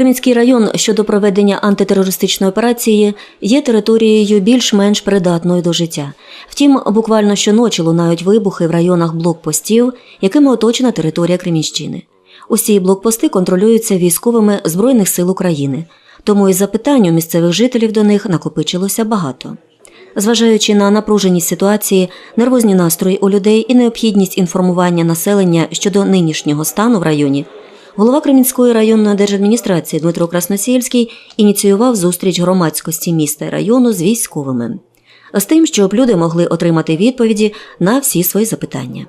Кремінський район щодо проведення антитерористичної операції є територією більш-менш придатною до життя. Втім, буквально щоночі лунають вибухи в районах блокпостів, якими оточена територія Кремінщини. Усі блокпости контролюються військовими Збройних сил України, тому і запитань у місцевих жителів до них накопичилося багато. Зважаючи на напруженість ситуації, нервозні настрої у людей і необхідність інформування населення щодо нинішнього стану в районі, голова Кремінської районної держадміністрації Дмитро Красносільський ініціював зустріч громадськості міста і району з військовими з тим, щоб люди могли отримати відповіді на всі свої запитання.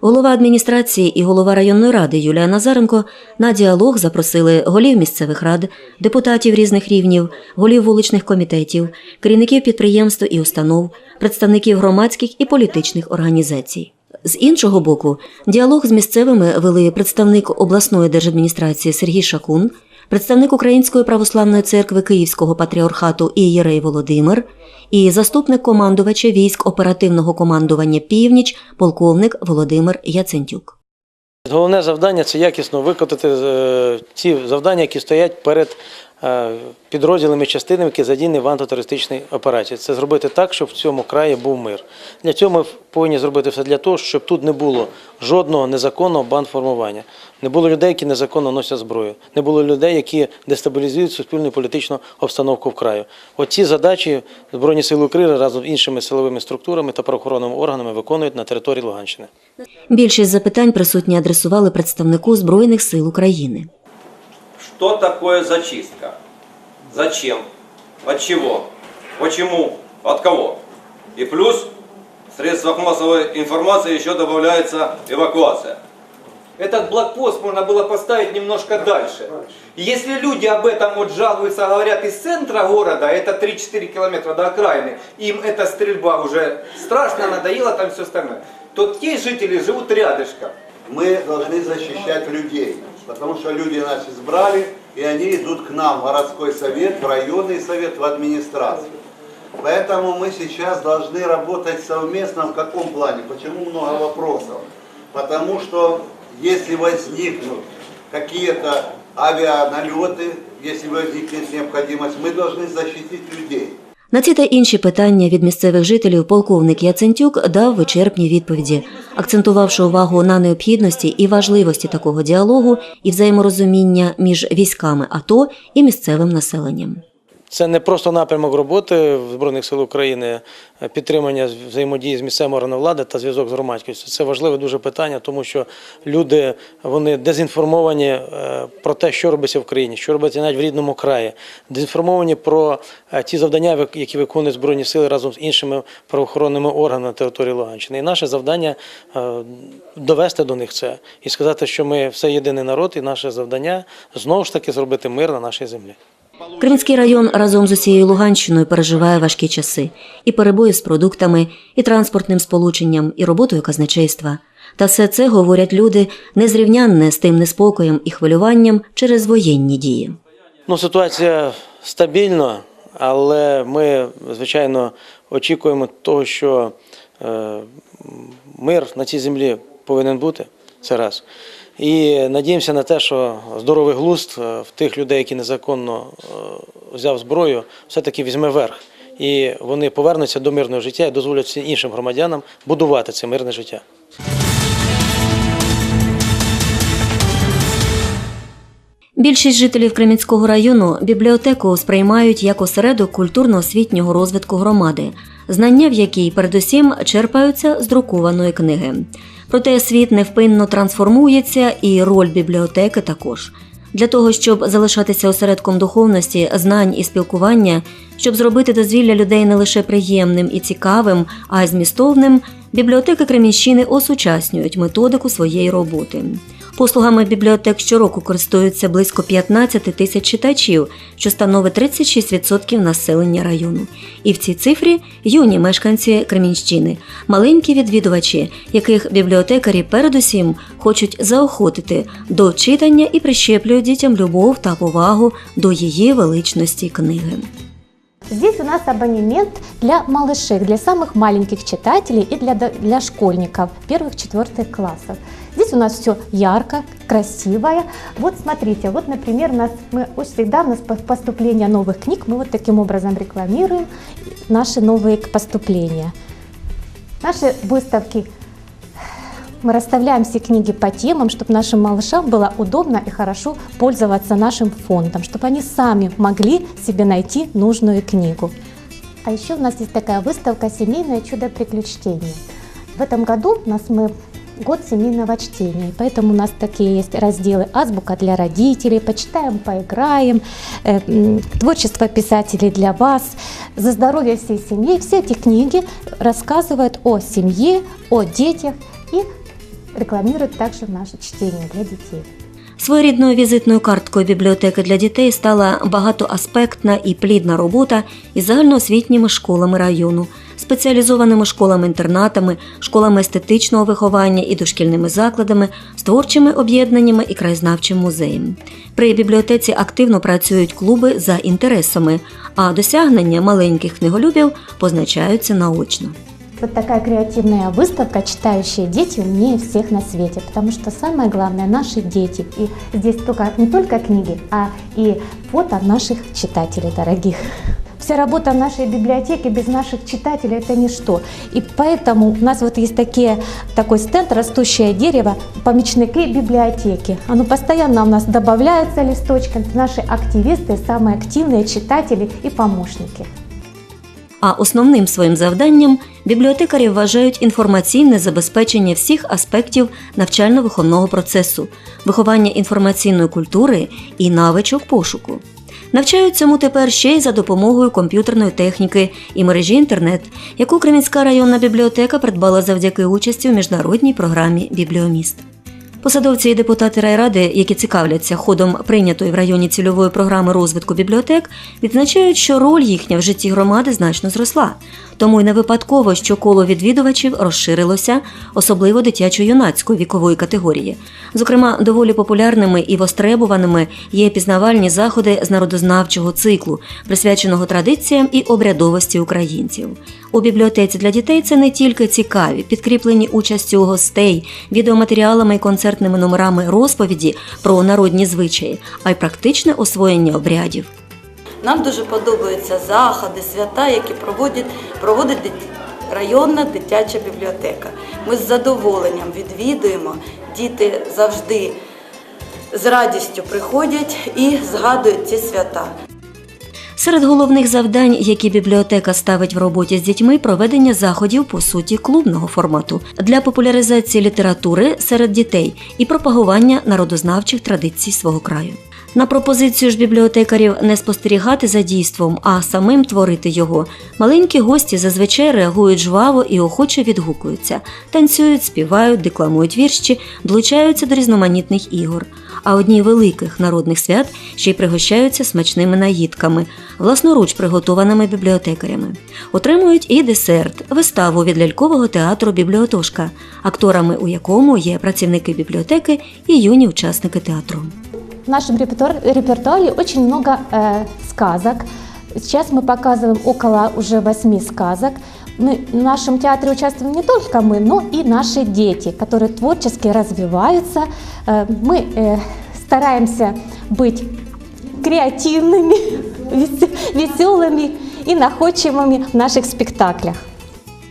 Голова адміністрації і голова районної ради Юлія Назаренко на діалог запросили голів місцевих рад, депутатів різних рівнів, голів вуличних комітетів, керівників підприємств і установ, представників громадських і політичних організацій. З іншого боку, діалог з місцевими вели представник обласної держадміністрації Сергій Шакун, представник Української православної церкви Київського патріархату Ієрей Володимир і заступник командувача військ оперативного командування Північ, полковник Володимир Яцентюк. Головне завдання це якісно виконати е, ті завдання, які стоять перед підрозділами і частинами, які задіяні в антитерористичній операції. Це зробити так, щоб в цьому краї був мир. Для цього ми повинні зробити все для того, щоб тут не було жодного незаконного бандформування, не було людей, які незаконно носять зброю, не було людей, які дестабілізують суспільну політичну обстановку в краю. От ці задачі Збройні Сили України разом з іншими силовими структурами та правоохоронними органами виконують на території Луганщини. Більшість запитань присутні адресували представнику Збройних сил України. Что такое зачистка? Зачем? От чего? Почему? От кого? И плюс в средствах массовой информации еще добавляется эвакуация. Этот блокпост можно было поставить немножко дальше. Если люди об этом вот жалуются, говорят из центра города, это 3-4 километра до окраины, им эта стрельба уже страшно надоела, там все остальное, то те жители живут рядышком. мы должны защищать людей, потому что люди нас избрали, и они идут к нам в городской совет, в районный совет, в администрацию. Поэтому мы сейчас должны работать совместно в каком плане? Почему много вопросов? Потому что если возникнут какие-то авианалеты, если возникнет необходимость, мы должны защитить людей. На ці та інші питання від місцевих жителів полковник Яцентюк дав вичерпні відповіді, акцентувавши увагу на необхідності і важливості такого діалогу і взаєморозуміння між військами АТО і місцевим населенням. Це не просто напрямок роботи в Збройних сил України, е, підтримання взаємодії з місцевими органами влади та зв'язок з громадськістю. Це важливе дуже питання, тому що люди вони дезінформовані е, про те, що робиться в країні, що робиться навіть в рідному краї, дезінформовані про е, ті завдання, які виконують Збройні сили разом з іншими правоохоронними органами на території Луганщини. І наше завдання довести до них це і сказати, що ми все єдиний народ, і наше завдання знову ж таки зробити мир на нашій землі. Кримський район разом з усією Луганщиною переживає важкі часи і перебої з продуктами, і транспортним сполученням, і роботою казначейства. Та все це говорять люди незрівнянне з тим неспокоєм і хвилюванням через воєнні дії. Ну, ситуація стабільна, але ми, звичайно, очікуємо того, що е, мир на цій землі повинен бути. Це раз. І надіємося на те, що здоровий глузд е, в тих людей, які незаконно е, взяв зброю, все-таки візьме верх. І вони повернуться до мирного життя і дозволять всім іншим громадянам будувати це мирне життя. Більшість жителів Кремінського району бібліотеку сприймають як осередок культурно-освітнього розвитку громади, знання в якій передусім черпаються з друкованої книги. Проте світ невпинно трансформується, і роль бібліотеки також. Для того, щоб залишатися осередком духовності, знань і спілкування, щоб зробити дозвілля людей не лише приємним і цікавим, а й змістовним, бібліотеки Кремінщини осучаснюють методику своєї роботи. Послугами бібліотек щороку користуються близько 15 тисяч читачів, що становить 36% населення району. І в цій цифрі юні мешканці Кремінщини, маленькі відвідувачі, яких бібліотекарі передусім хочуть заохотити до читання і прищеплюють дітям любов та повагу до її величності книги. Здесь у нас абонемент для малышей, для самых маленьких читателей и для, для школьников первых-четвертых классов. Здесь у нас все ярко, красивое. Вот смотрите, вот, например, нас, мы всегда у нас по- поступление новых книг, мы вот таким образом рекламируем наши новые поступления. Наши выставки мы расставляем все книги по темам, чтобы нашим малышам было удобно и хорошо пользоваться нашим фондом, чтобы они сами могли себе найти нужную книгу. А еще у нас есть такая выставка «Семейное чудо приключения». В этом году у нас мы год семейного чтения, поэтому у нас такие есть разделы «Азбука для родителей», «Почитаем, поиграем», э, «Творчество писателей для вас», «За здоровье всей семьи». Все эти книги рассказывают о семье, о детях и рекламируют также наше чтение для детей. Своєрідною візитною карткою бібліотеки для дітей стала багатоаспектна і плідна робота із загальноосвітніми школами району, спеціалізованими школами-інтернатами, школами естетичного виховання і дошкільними закладами, з творчими об'єднаннями і краєзнавчим музеєм. При бібліотеці активно працюють клуби за інтересами, а досягнення маленьких книголюбів позначаються наочно. Вот такая креативная выставка «Читающие дети умнее всех на свете», потому что самое главное – наши дети. И здесь только, не только книги, а и фото наших читателей дорогих. Вся работа нашей библиотеки без наших читателей – это ничто. И поэтому у нас вот есть такие, такой стенд «Растущее дерево», помечники библиотеки. Оно постоянно у нас добавляется листочком. Наши активисты, самые активные читатели и помощники. А основним своїм завданням бібліотекарі вважають інформаційне забезпечення всіх аспектів навчально-виховного процесу, виховання інформаційної культури і навичок пошуку. Навчають цьому тепер ще й за допомогою комп'ютерної техніки і мережі інтернет, яку Кремінська районна бібліотека придбала завдяки участі в міжнародній програмі Бібліоміст. Посадовці і депутати райради, які цікавляться ходом прийнятої в районі цільової програми розвитку бібліотек, відзначають, що роль їхня в житті громади значно зросла. Тому й не випадково, що коло відвідувачів розширилося, особливо дитячо-юнацької вікової категорії. Зокрема, доволі популярними і востребуваними є пізнавальні заходи з народознавчого циклу, присвяченого традиціям і обрядовості українців. У бібліотеці для дітей це не тільки цікаві, підкріплені участю гостей, відеоматеріалами і концертними номерами розповіді про народні звичаї, а й практичне освоєння обрядів. Нам дуже подобаються заходи, свята, які проводить, проводить районна дитяча бібліотека. Ми з задоволенням відвідуємо, діти завжди з радістю приходять і згадують ці свята. Серед головних завдань, які бібліотека ставить в роботі з дітьми, проведення заходів по суті клубного формату для популяризації літератури серед дітей і пропагування народознавчих традицій свого краю. На пропозицію ж бібліотекарів не спостерігати за дійством, а самим творити його. Маленькі гості зазвичай реагують жваво і охоче відгукуються, танцюють, співають, декламують вірші, долучаються до різноманітних ігор А одні великих народних свят ще й пригощаються смачними наїдками, власноруч приготованими бібліотекарями. Отримують і десерт, виставу від лялькового театру Бібліотошка, акторами у якому є працівники бібліотеки і юні учасники театру. В нашем репертуар- репертуаре очень много э, сказок. Сейчас мы показываем около уже восьми сказок. Мы, в нашем театре участвуем не только мы, но и наши дети, которые творчески развиваются. Э, мы э, стараемся быть креативными, веселыми и находчивыми в наших спектаклях.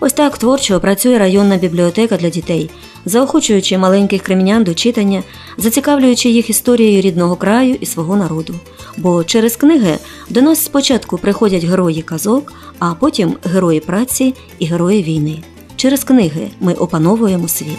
Ось так творчо працює районна бібліотека для дітей, заохочуючи маленьких кремінян до читання, зацікавлюючи їх історією рідного краю і свого народу. Бо через книги до нас спочатку приходять герої казок, а потім герої праці і герої війни. Через книги ми опановуємо світ.